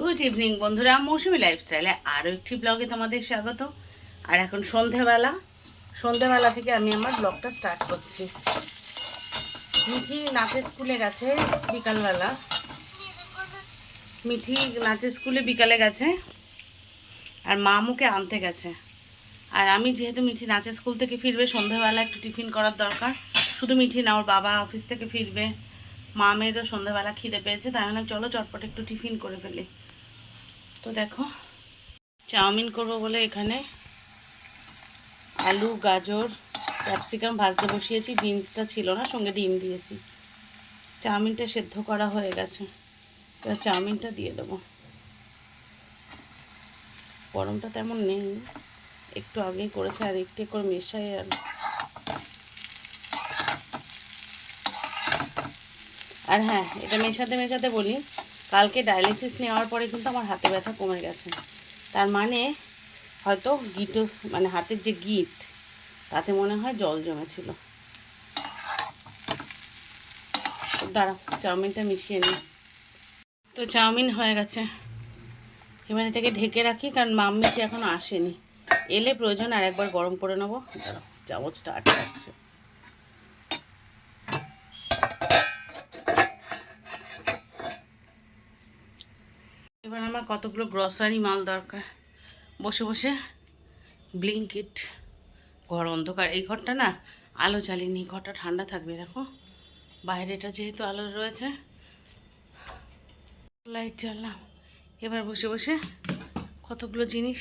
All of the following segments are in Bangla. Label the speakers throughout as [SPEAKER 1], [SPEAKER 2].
[SPEAKER 1] গুড ইভিনিং বন্ধুরা, মৌসুমি লাইফস্টাইলে আরও একটি ব্লগে তোমাদের স্বাগত। আর এখন সন্ধেবেলা সন্ধেবেলা থেকে আমি আমার ব্লগটা স্টার্ট করছি। মিঠি নাচের স্কুলে গেছে বিকালবেলা। মিঠি নাচের স্কুলে বিকালে গেছে আর মা মুকে আনতে গেছে। আর আমি যেহেতু মিঠি নাচের স্কুল থেকে ফিরবে, সন্ধেবেলা একটু টিফিন করার দরকার। শুধু মিঠি না, ওর বাবা অফিস থেকে ফিরবে। মা মেয়েরও সন্ধ্যাবেলা খিদে পেয়েছে, তাই জন্য চলো চটপট একটু টিফিন করে ফেলি। তো দেখো, চাউমিন করব বলে এখানে আলু, গাজর, ক্যাপসিকাম ভাজতে বসিয়েছি, বিনসটা ছিল না, সঙ্গে ডিম দিয়েছি। চাউমিনটা সেদ্ধ করা হয়ে গেছে। এবার চাউমিনটা দিয়ে দেবো। গরমটা তেমন নেই, একটু আগেই করেছে, আর একটু করে মেশাই আর আর হ্যাঁ এটা মেশাতে মেশাতে বলি কালকে ডায়ালিসিস নেওয়ার পরে কিন্তু আমার হাতে ব্যথা কমে গেছে। তার মানে হয়তো গিট মানে হাতের যে গিট, তাতে মনে হয় জল জমেছিল। দাঁড়াও, চাউমিনটা মিশিয়ে নিই। তো চাউমিন হয়ে গেছে। এবার এটাকে ঢেকে রাখি, কারণ মাম্মিটি এখনও আসেনি। এলে প্রয়োজন আর একবার গরম করে নেব। দাঁড়াও, চামচটা আটকে যাচ্ছে এবার আমার কতগুলো গ্রসারি মাল দরকার। বসে বসে ব্লিঙ্কিট ঘর অন্ধকার, এই ঘরটা না আলো জ্বালিয়ে নি ঘরটা ঠান্ডা থাকবে, দেখো। বাইরেটা যেহেতু আলো রয়েছে লাইট জ্বাললাম এবার বসে বসে কতগুলো জিনিস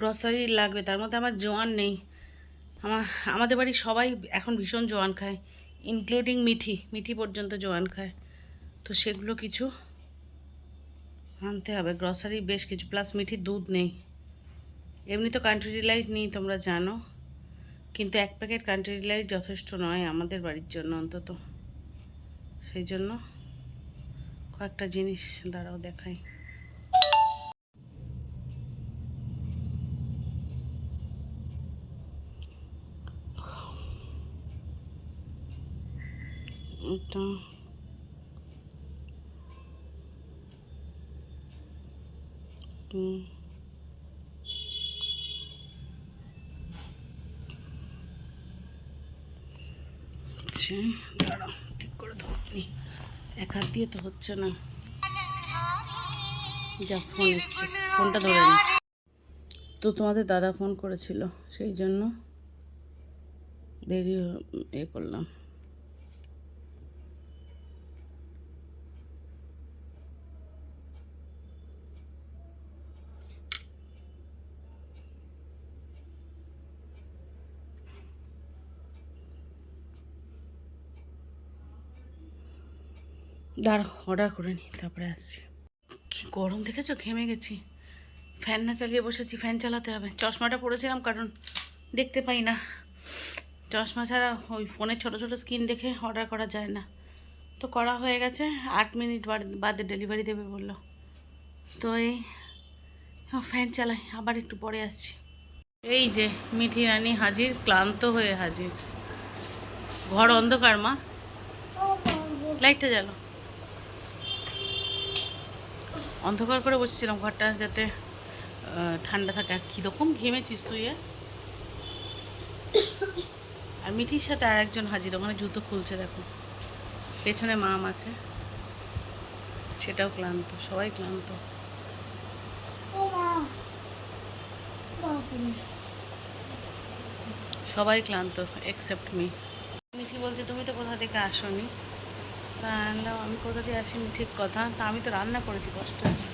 [SPEAKER 1] গ্রসারি লাগবে, তার মধ্যে আমার জোয়ান নেই। আমার, আমাদের বাড়ির সবাই এখন ভীষণ জোয়ান খায় ইনক্লুডিং মিঠি মিঠি পর্যন্ত জোয়ান খায়। তো সেগুলো কিছু আনতে হবে। গ্রসারি বেশ কিছু প্লাস মিঠি দুধ নেই। এমনি তো কান্ট্রি ডিলাইট নেই, তোমরা জানো। কিন্তু এক প্যাকেট কান্ট্রি ডিলাইট যথেষ্ট নয় আমাদের বাড়ির জন্য অন্তত। সেই জন্য কয়েকটা জিনিস দাঁড়াও দেখাই। এটা হুম আচ্ছা দাঁড়াও, ঠিক করে ধরনি এক হাত দিয়ে তো হচ্ছে না। যা ফোন ফোনটা ধরে নি। তো তোমাদের দাদা ফোন করেছিল, সেই জন্য দেরি এ করলাম। দাঁড়া অর্ডার করে নিই তারপরে আসছি। কি গরম দেখেছ? ঘেমে গেছি। ফ্যান না চালিয়ে বসেছি ফ্যান চালাতে হবে। চশমাটা পরেছিলাম কারণ দেখতে পাই না। চশমা ছাড়া ওই ফোনের ছোট ছোট স্ক্রিন দেখে অর্ডার করা যায় না। তো করা হয়ে গেছে আট মিনিট বাদ- ডেলিভারি দেবে বলল। তো এই হ্যাঁ, ফ্যান চালাই আবার একটু পরে আসছি। এই যে মিঠি রানী হাজির ক্লান্ত হয়ে হাজির। ঘর অন্ধকার মা। লাইটটা জ্বালো। অন্ধকার করে বসেছিলাম ঘরটা যাতে ঠান্ডা থাকে। কীরকম ঘেমেছিস তুই আর মিঠির সাথে আর একজন হাজির, ওখানে জুতো খুলছে, দেখো। পেছনে মাম আছে। সেটাও ক্লান্ত, সবাই ক্লান্ত। সবাই ক্লান্ত এক্সেপ্ট মি মিঠি বলছে, তুমি তো কোথা থেকে আসোনি? তা আনলাম, আমি কোথা থেকে আসিনি? ঠিক কথা। তা আমি তো রান্না করেছি কষ্ট আছে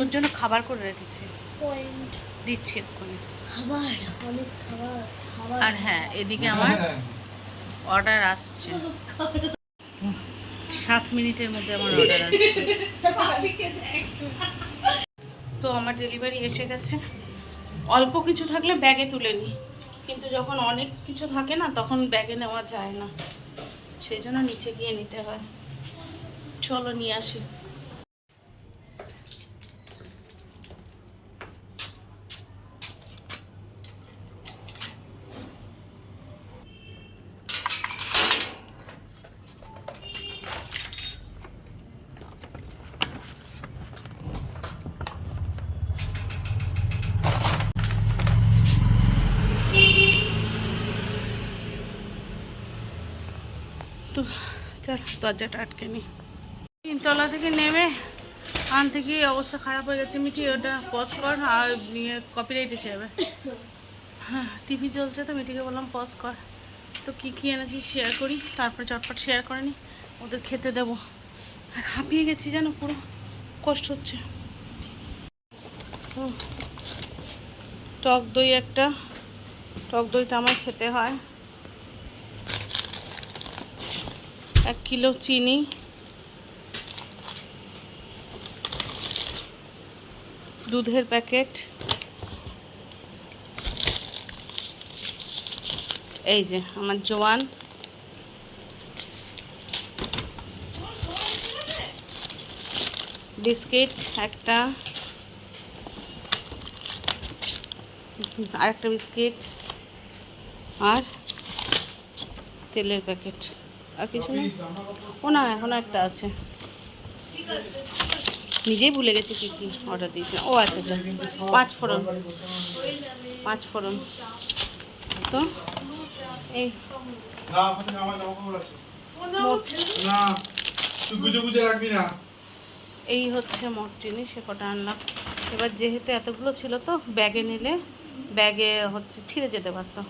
[SPEAKER 1] তোর জন্য খাবার করে রেখেছি। দিচ্ছি এক্ষুনি।
[SPEAKER 2] খাবার অনেক খাবার
[SPEAKER 1] আর হ্যাঁ এদিকে আমার অর্ডার আসছে। সাত মিনিটের মধ্যে আমার অর্ডার আসছে। তো আমার ডেলিভারি এসে গেছে। অল্প কিছু থাকলে ব্যাগে তুলে নিই কিন্তু যখন অনেক কিছু থাকে না তখন ব্যাগে নেওয়া যায় না। সেই জন্য নিচে গিয়ে নিতে হয়। চলো নিয়ে আসি চল দরজাটা আটকে নি। তিনতলা থেকে নেমে আনতে গিয়ে অবস্থা খারাপ হয়ে গেছে মিটি ওটা পজ কর আর নিয়ে কপিরাইট এসে যাবে। হ্যাঁ টিভি চলছে তো মিটিকে বললাম পজ কর। তো কী কী এনেছি শেয়ার করি, তারপরে চটপট শেয়ার করে নি, ওদের খেতে দেবো। আর হাঁপিয়ে গেছি যেন পুরো, কষ্ট হচ্ছে। টক দই একটা, টক দইটা আমার খেতে হয়। এক কিলো চিনি। দুধের প্যাকেট। এই যে আমার জোয়ান। বিস্কিট একটা। আর একটা বিস্কিট। আর তেলের প্যাকেট। আর কিছু না ও না এখনও একটা আছে। নিজেই ভুলে গেছি কি কি অর্ডার দিয়েছিলাম ও আচ্ছা আচ্ছা। পাঁচ ফোড়ন। পাঁচ ফোড়ন। তো এই। এই হচ্ছে মোট জিনিস সে কটা আনলাম। এবার যেহেতু এতগুলো ছিল তো ব্যাগে নিলে ব্যাগে হচ্ছে ছিঁড়ে যেতে পারতো।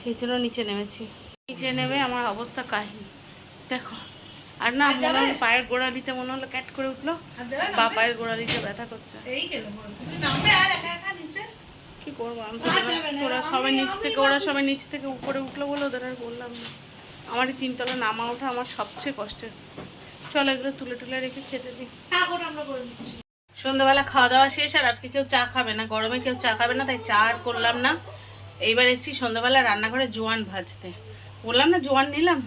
[SPEAKER 1] সেই জন্য নিচে নেমেছি। নিচে নেমে আমার অবস্থা কাহিনী। দেখো আর না মনে হলো পায়ের গোড়ালিতে মনে হলো ক্যাট করে উঠল। বা পায়ের গোড়ালিতে ব্যথা করছে। কি করব? আমি তো ওরা সবাই নিচ থেকে ওরা সবাই নিচ থেকে উপরে উঠল বলে ওদের আর বললাম না। আমারই তিনতলা নামা ওঠা আমার সবচেয়ে কষ্টের। চলো এগুলো তুলে তুলে রেখে খেতে দিই। সন্ধ্যাবেলা খাওয়া দাওয়া শেষ আর আজকে কেউ চা খাবে না। গরমে কেউ চা খাবে না তাই চা আর করলাম না। এইবার এসেছি সন্ধ্যাবেলা রান্নাঘরে জোয়ান ভাজতে। বললাম না জোয়ান নিলাম।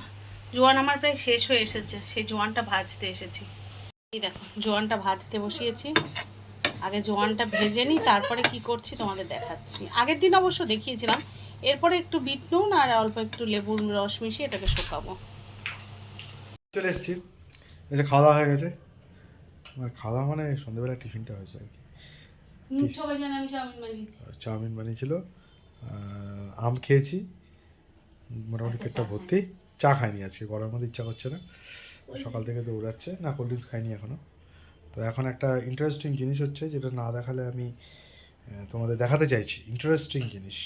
[SPEAKER 1] জোয়ান আমার প্রায় শেষ হয়ে এসেছে। সেই জোয়ানটা ভাজতে এসেছি। এই দেখো জোয়ানটা ভাজতে বসিয়েছি। আগে জোয়ানটা ভেজে নিই তারপরে কি করছি তোমাদের দেখাচ্ছি। আগের দিন অবশ্য দেখিয়েছিলাম। এরপরে একটু বিট নুন আর অল্প একটু লেবুর রস মিশিয়ে এটাকে শুকাবো।
[SPEAKER 3] চলে এসেছি। এটা খাওয়া দাওয়া হয়ে গেছে। আমার খাওয়া দাওয়া মানে সন্ধ্যেবেলা টিফিনটা হয়েছে আর কি।
[SPEAKER 1] সবাই জানে আমি চাউমিন বানিয়েছি।
[SPEAKER 3] চাউমিন বানিয়েছিল। আম খেয়েছি। মোটামুটি পেটটা ভর্তি। চা খাইনি আজকে গরমের মধ্যে ইচ্ছা করছে না। সকাল থেকে দৌড়াচ্ছে। না কোল্ড ড্রিঙ্কস খাইনি এখনও তো এখন একটা ইন্টারেস্টিং জিনিস হচ্ছে যেটা না দেখালে আমি তোমাদের দেখাতে চাইছি। ইন্টারেস্টিং জিনিস।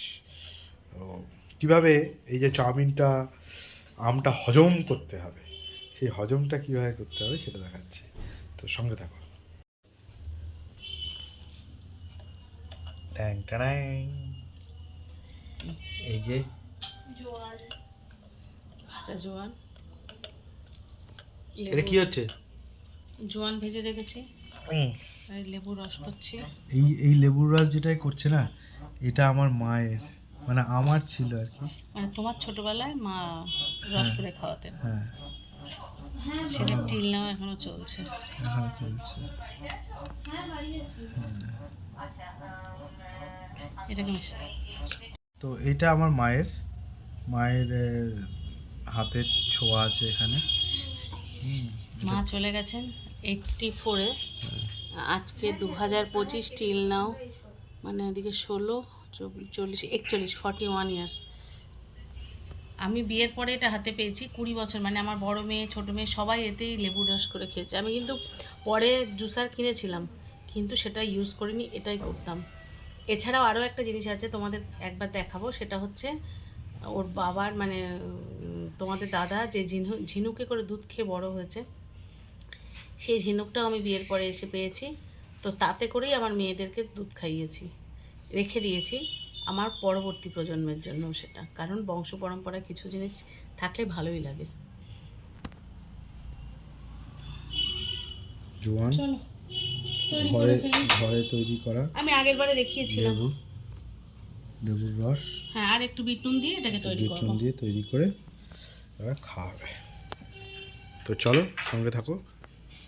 [SPEAKER 3] তো কীভাবে এই যে চাউমিনটা আমটা হজম করতে হবে সেই হজমটা কীভাবে করতে হবে সেটা দেখাচ্ছি। তো সঙ্গে থাকো। ট্যাং ট্যাং। এই যে
[SPEAKER 1] ভাজা জোয়ান
[SPEAKER 3] এটা কি হচ্ছে?
[SPEAKER 1] জোয়ান ভেজে রেখেছি। লেবু রস করছি।
[SPEAKER 3] এই এই লেবুর রস যেটাই করছে না এটা আমার মায়ের মানে আমার ছিল আর কি।
[SPEAKER 1] মানে তোমার ছোটবেলায় মা রস করে খাওয়াতেন।
[SPEAKER 3] হ্যাঁ।
[SPEAKER 1] সেটা টিল নাও এখনও চলছে।
[SPEAKER 3] এখানে চলছে। তো এটা আমার মায়ের। মায়ের হাতের ছোঁয়া আছে এখানে।
[SPEAKER 1] মা চলে গেছেন এইটটি ফোরে। আজকে দু হাজার পঁচিশ টিল নাও মানে ওদিকে ষোলো চল্লিশ একচল্লিশ ফর্টি ওয়ান ইয়ার্স আমি বিয়ের পরে এটা হাতে পেয়েছি কুড়ি বছর মানে আমার বড় মেয়ে ছোটো মেয়ে সবাই এতেই লেবু রস করে খেয়েছে। আমি কিন্তু পরে জুসার কিনেছিলাম কিন্তু সেটা ইউজ করিনি এটাই করতাম। এছাড়াও আরও একটা জিনিস আছে তোমাদের একবার দেখাবো সেটা হচ্ছে ওর বাবার মানে তোমাদের দাদা যে ঝিনু ঝিনুকে করে দুধ খেয়ে বড় হয়েছে সেই ঝিনুকটাও আমি বিয়ের পরে এসে পেয়েছি। তো তাতে করেই আমার মেয়েদেরকে দুধ খাইয়েছি রেখে দিয়েছি আমার পরবর্তী প্রজন্মের জন্য সেটা। কারণ বংশ পরম্পরায় কিছু জিনিস থাকলে ভালোই লাগে।
[SPEAKER 3] জোয়ান
[SPEAKER 1] তৈরি
[SPEAKER 3] ঘরে তৈরি করা।
[SPEAKER 1] আমি আগের বারে দেখিয়েছিলাম।
[SPEAKER 3] লেবুর রস।
[SPEAKER 1] হ্যাঁ আর একটু বিট নুন দিয়ে এটাকে তৈরি করব।
[SPEAKER 3] নুন দিয়ে তৈরি করে এবার খাওয়াবে। তো চলো সঙ্গে থাকো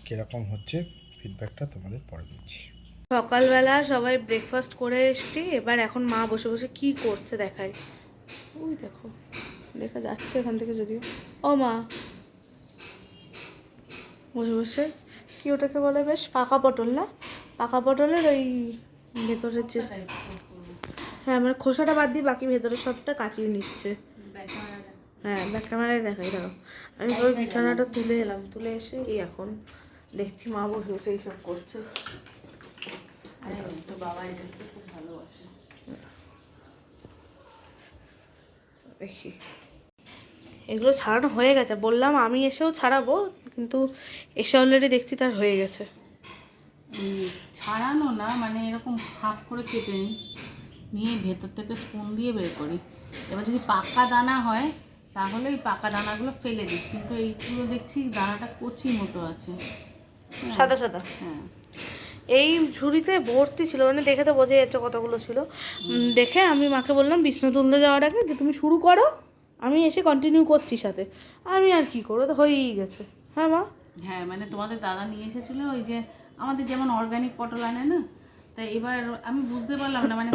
[SPEAKER 3] কীরকম হচ্ছে ফিডব্যাকটা তোমাদের পরে দিচ্ছি।
[SPEAKER 1] সকালবেলা সবাই ব্রেকফাস্ট করে এসেছি এবার এখন মা বসে বসে কি করছে দেখায় ওই দেখো দেখা যাচ্ছে এখান থেকে যদিও। ও মা। বসে বসে কি ওটাকে বলে বেশ? পাকা পটল না? পাকা পটলের ওই ভেতরের যে হ্যাঁ মানে খোসাটা বাদ দিয়ে বাকি ভেতরের সবটা কাচিয়ে নিচ্ছে। হ্যাঁ ব্যাক ক্যামেরায় দেখাই দাও
[SPEAKER 4] আমি ওই বিছানাটা তুলে এলাম তুলে এসে এই এখন দেখছি মা বসে বসে এইসব করছে।
[SPEAKER 1] তো বাবা এটাকে খুব ভালোবাসে।
[SPEAKER 4] দেখি। এগুলো ছাড়ানো হয়ে গেছে বললাম আমি এসেও ছাড়াবো কিন্তু এসে অলরেডি দেখছি তার হয়ে গেছে।
[SPEAKER 1] ছাড়ানো না মানে এরকম হাফ করে কেটে নিই নিয়ে ভেতর থেকে স্পুন দিয়ে বের করি। এবার যদি পাকা দানা হয় তাহলে ওই পাকা দানাগুলো ফেলে দিই। কিন্তু এইগুলো দেখছি দানাটা কচি মতো আছে। হ্যাঁ,
[SPEAKER 4] সাদা সাদা।
[SPEAKER 1] হ্যাঁ।
[SPEAKER 4] এই ঝুড়িতে ভর্তি ছিল মানে দেখে তো বোঝা যাচ্ছে কতগুলো ছিল। দেখে আমি মাকে বললাম বিষ্ণু তুলতে যাওয়ার আগে যে তুমি শুরু করো আমি এসে কন্টিনিউ করছি সাথে। আমি আর কি করব? তো হয়েই গেছে। হ্যাঁ মা?
[SPEAKER 1] হ্যাঁ মানে তোমাদের দাদা নিয়ে এসেছিল ওই যে আমাদের যেমন অর্গানিক পটল আনে না তাই এবার আমি বুঝতে পারলাম না মানে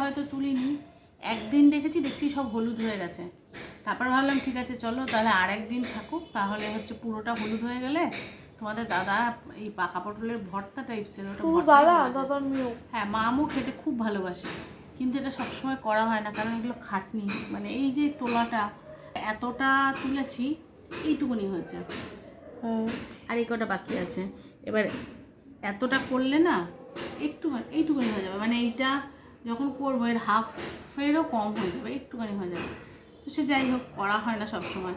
[SPEAKER 1] হয়তো তুলিনি। একদিন রেখেছি দেখছি সব হলুদ হয়ে গেছে। তারপর ভাবলাম ঠিক আছে চলো তাহলে আর একদিন থাকুক। তাহলে হচ্ছে পুরোটা হলুদ হয়ে গেলে তোমাদের দাদা এই পাকা পটলের ভর্তা টাইপসের ওটা।
[SPEAKER 4] দাদার মেয়েও
[SPEAKER 1] হ্যাঁ মামও খেতে খুব ভালোবাসে। কিন্তু এটা সবসময় করা হয় না কারণ এগুলো খাটনি। মানে এই যে তোলাটা এতটা তুলেছি এইটুকুনি হয়েছে।
[SPEAKER 4] হ্যাঁ।
[SPEAKER 1] আর এই কটা বাকি আছে। এবার এতটা করলে না একটু এইটুকুনি হয়ে যাবে। মানে এইটা যখন করব এর হাফেরও কম হয়ে যাবে একটুখানি হয়ে যাবে। তো সে যাই হোক করা হয় না সব সময়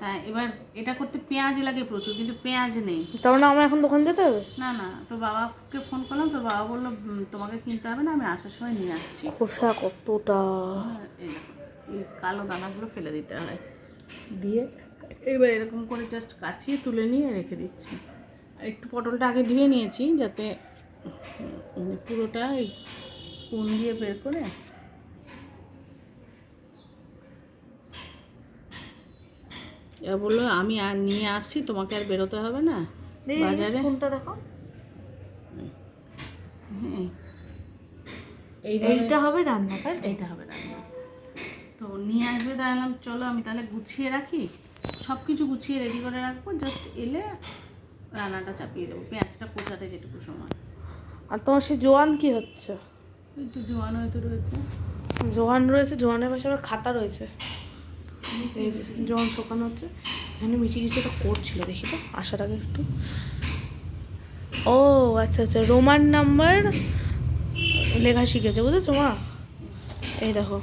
[SPEAKER 1] তা এবার এটা করতে পেঁয়াজ লাগে প্রচুর কিন্তু পেঁয়াজ নেই।
[SPEAKER 4] তার মানে আমার এখন দোকান যেতে হবে?
[SPEAKER 1] না না তো বাবাকে ফোন করলাম তো বাবা বলল তোমাকে কিনতে হবে না আমি আসার সময় নিয়ে আসছি।
[SPEAKER 4] খোসা কতটা?
[SPEAKER 1] হ্যাঁ, এই কালো দানাগুলো ফেলে দিতে হয় দিয়ে? এবার এরকম করে জাস্ট কাছিয়ে তুলে নিয়ে রেখে দিচ্ছি। আর একটু পটলটা আগে ধুয়ে নিয়েছি যাতে পুরোটা স্পুন দিয়ে বের করে বলল আমি আর নিয়ে আসছি তোমাকে আর বেরোতে হবে না। বাজারে?
[SPEAKER 4] দেখো।
[SPEAKER 1] হ্যাঁ।
[SPEAKER 4] এইটা হবে রান্না তাই তো?
[SPEAKER 1] এইটা হবে রান্না। তো নিয়ে আসবে তাহলাম চলো আমি তাহলে গুছিয়ে রাখি। সব কিছু গুছিয়ে রেডি করে রাখব জাস্ট এলে রান্নাটা চাপিয়ে দেবো। পেঁয়াজটা কোচাতে যেটুকু সময়।
[SPEAKER 4] আর তোমার সে জোয়ান কি হচ্ছে?
[SPEAKER 1] একটু জোয়ান হয়তো রয়েছে।
[SPEAKER 4] জোয়ান রয়েছে জোয়ানের পাশে আবার খাতা রয়েছে। এই যে জোয়ান শোকানো হচ্ছে। এখানে মিঠি কিছু একটা করছিল দেখি তো আসার আগে একটু। ও আচ্ছা আচ্ছা রোমান নাম্বার লেখা শিখেছে বুঝেছ মা? এই দেখো।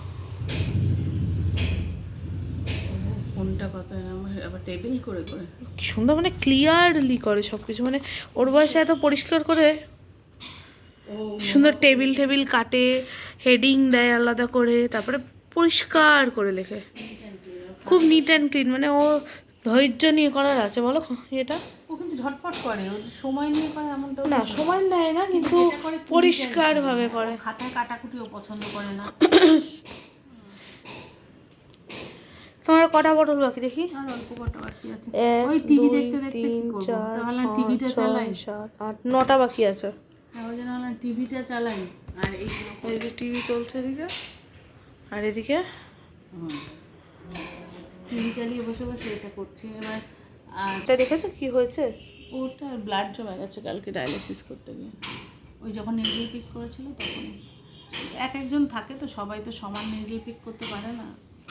[SPEAKER 1] কোনটা কত আবার টেবিল করে করে।
[SPEAKER 4] কি সুন্দর মানে ক্লিয়ারলি করে সব কিছু মানে ওর বয়সে এত পরিষ্কার করে সুন্দর টেবিল টেবিল কাটে হেডিং দেয় আলাদা করে তারপরে পরিষ্কার করে লেখে। খুব নিট অ্যান্ড ক্লিন মানে ও ধৈর্য নিয়ে করার আছে বলো এটা
[SPEAKER 1] ও কিন্তু ঝটপট করে ও সময় নিয়ে করে এমনটা
[SPEAKER 4] না সময় নেয় না কিন্তু
[SPEAKER 1] করে খাতায় কাটাকুটিও পছন্দ করে না।
[SPEAKER 4] তোমার কটা পটল বাকি দেখি?
[SPEAKER 1] আর অল্প কটা বাকি আছে।
[SPEAKER 4] এক দুই তিন চার ছয় সাত আট নটা বাকি আছে।
[SPEAKER 1] ওই জন্য টিভিটা চালাই। আর
[SPEAKER 4] এই যে টিভি চলছে এদিকে আর এদিকে?
[SPEAKER 1] টিভি চালিয়ে বসে বসে এটা করছি। এবার আর
[SPEAKER 4] এটা দেখেছ কি হয়েছে?
[SPEAKER 1] ওটা ব্লাড জমে গেছে কালকে ডায়ালিসিস করতে গিয়ে। ওই যখন নিডল পিক করেছিল তখন। এক একজন থাকে তো সবাই তো সমান নিডল পিক করতে পারে না।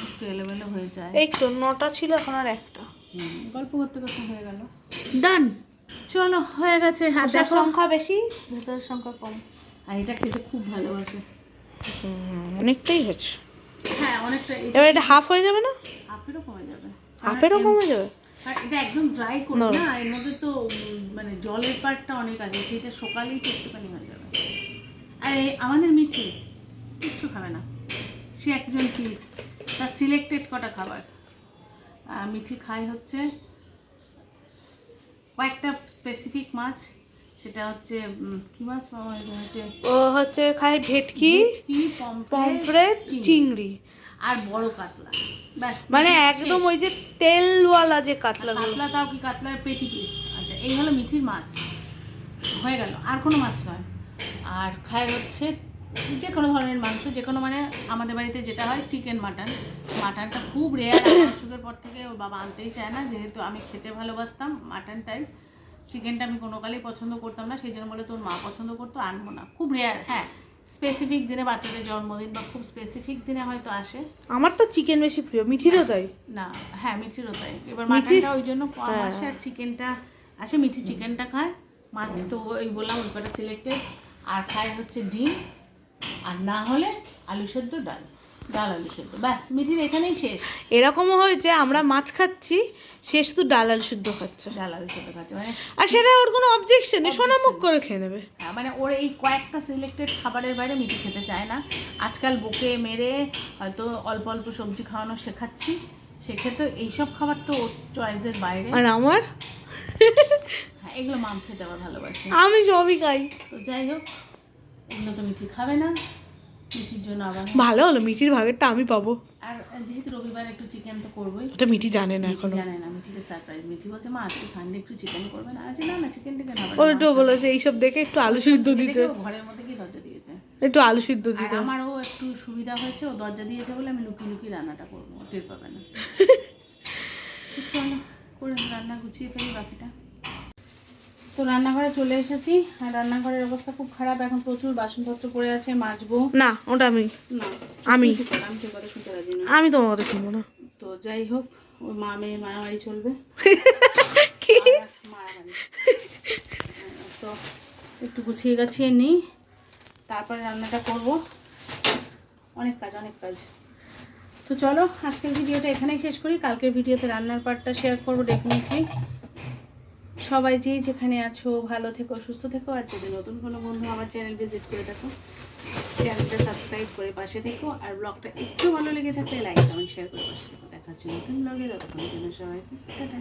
[SPEAKER 1] একটু এলোমেলো হয়ে যায়।
[SPEAKER 4] এই তো নটা ছিল এখন আর একটা।
[SPEAKER 1] গল্প করতে করতে হয়ে গেল। ডান চলো হয়ে গেছে। দেখো
[SPEAKER 4] সংখ্যা বেশি? ভেতরের সংখ্যা কম।
[SPEAKER 1] আর এটা খেতে খুব ভালোবাসে।
[SPEAKER 4] অনেকটাই হয়েছে
[SPEAKER 1] হ্যাঁ অনেকটা
[SPEAKER 4] এবার এটা হাফ হয়ে যাবে না?
[SPEAKER 1] হাফেরও কমে যাবে।
[SPEAKER 4] হাফেরও কমে যাবে?
[SPEAKER 1] আর এটা একদম ড্রাই করি না এর মধ্যে তো মানে জলের পার্টটা অনেক আছে সেটা সকালেই তো একটুখানি হয়ে যাবে। আর আমাদের মিঠি কিচ্ছু খাবে না। সে একজন পিস তার সিলেক্টেড কটা খাবার। আর মিঠি খায় হচ্ছে কয়েকটা স্পেসিফিক মাছ সেটা হচ্ছে কি মাছ? এটা হচ্ছে
[SPEAKER 4] ও হচ্ছে খায় ভেটকি
[SPEAKER 1] পমফ্রেট, চিংড়ি। আর বড় কাতলা।
[SPEAKER 4] মানে একদম ওই যে তেলওয়ালা যে কাতলা
[SPEAKER 1] কাতলা তাও কি কাতলার পেটি পিস আচ্ছা এই হলো মিঠির মাছ। হয়ে গেল আর কোনো মাছ নয়। আর খায় হচ্ছে যে কোনো ধরনের মাংস যে কোনো মানে আমাদের বাড়িতে যেটা হয় চিকেন মাটন মাটনটা খুব রেয়ার অসুখের পর থেকে ওর বাবা আনতেই চায় না। যেহেতু আমি খেতে ভালোবাসতাম মাটন টাইপ চিকেনটা আমি কোনো কালেই পছন্দ করতাম না। সেই জন্য বলে তোর মা পছন্দ করতো আনব না। খুব রেয়ার হ্যাঁ। স্পেসিফিক দিনে বাচ্চাদের জন্মদিন বা খুব স্পেসিফিক দিনে হয়তো আসে।
[SPEAKER 4] আমার তো চিকেন বেশি প্রিয়। মিঠিরও তাই?
[SPEAKER 1] না হ্যাঁ মিঠিরও তাই। এবার মাটনটা ওই জন্য কম
[SPEAKER 4] হ্যাঁ।
[SPEAKER 1] আসে আর চিকেনটা আসে। মিঠি চিকেনটা খায়। মাছ তো ওই বললাম ওই কটা সিলেক্টেড আর খায় হচ্ছে ডিম। আর না হলে আলু সেদ্ধ ডাল ডাল আলু সেদ্ধ। ব্যাস মিঠির এখানেই শেষ।
[SPEAKER 4] এরকমও হয়েছে আমরা মাছ খাচ্ছি সে শুধু ডাল আলু শুদ্ধ খাচ্ছে।
[SPEAKER 1] ডাল আলু সেদ্ধ খাচ্ছে মানে
[SPEAKER 4] আর সেটা ওর কোনো অবজেকশন নেই সোনামুখ করে খেয়ে নেবে।
[SPEAKER 1] হ্যাঁ, মানে ওর এই কয়েকটা সিলেক্টেড খাবারের বাইরে মিঠি খেতে চায় না। আজকাল বুকে মেরে হয়তো অল্প অল্প সবজি খাওয়ানো শেখাচ্ছি। সেক্ষেত্রে এইসব খাবার তো ওর চয়েসের বাইরে।
[SPEAKER 4] আর আমার?
[SPEAKER 1] হ্যাঁ এগুলো মাম খেতে আমার ভালোবাসে।
[SPEAKER 4] আমি সবই খাই।
[SPEAKER 1] তো যাই হোক এগুলো তো মিঠি খাবে না। মিঠির জন্য আবার
[SPEAKER 4] ভালো হলো মিঠির ভাগেরটা আমি পাবো।
[SPEAKER 1] আর যেহেতু রবিবার একটু চিকেন তো করবোই।
[SPEAKER 4] ওটা মিঠি জানে না এখনও।
[SPEAKER 1] জানে না মিঠিকে সারপ্রাইজ মিঠি বলছে মা আজকে সানডে একটু চিকেন করবে না। আজ না না চিকেন টিকেন হবে
[SPEAKER 4] ও একটু বলেছে এইসব দেখে একটু আলু সিদ্ধ দিতে।
[SPEAKER 1] ঘরের মধ্যে কি দরজা দিয়েছে।
[SPEAKER 4] একটু আলু সিদ্ধ দিতে।
[SPEAKER 1] আমারও একটু সুবিধা হয়েছে ও দরজা দিয়েছে বলে আমি লুকিয়ে লুকিয়ে রান্নাটা করব টের পাবে না। চলো করে রান্না গুছিয়ে ফেলি বাকিটা। তো রান্নাঘরে চলে এসেছি। আর রান্নাঘরের অবস্থা খুব খারাপ। এখন প্রচুর বাসনপত্র পড়ে আছে মাজবো।
[SPEAKER 4] না ওটা আমি
[SPEAKER 1] না
[SPEAKER 4] আমি।
[SPEAKER 1] আমি তোর কথা শুনতে রাজি না
[SPEAKER 4] আমি তোমার কথা শুনব না।
[SPEAKER 1] তো যাই হোক ওর মা মেয়ের মারামারি চলবে।
[SPEAKER 4] কি?
[SPEAKER 1] মারামারি। তো একটু গুছিয়ে গাছিয়ে নিই। তারপরে রান্নাটা করব। অনেক কাজ অনেক কাজ। তো চলো আজকের ভিডিওটা এখানেই শেষ করি। কালকের ভিডিওতে রান্নার পার্টটা শেয়ার করব ডেফিনেটলি সবাই যেই যেখানে আছো, ভালো থেকো, সুস্থ থেকো, আর যদি নতুন কোনো বন্ধু আমার চ্যানেল ভিজিট করে থাকো চ্যানেলটা সাবস্ক্রাইব করে পাশে থেকো, আর ব্লগটা একটু ভালো লেগে থাকলে লাইক কমেন্ট শেয়ার করে পাশে থেকো। দেখা হচ্ছে নতুন ব্লগে ততক্ষণ জন্য সবাইকে, টাটা।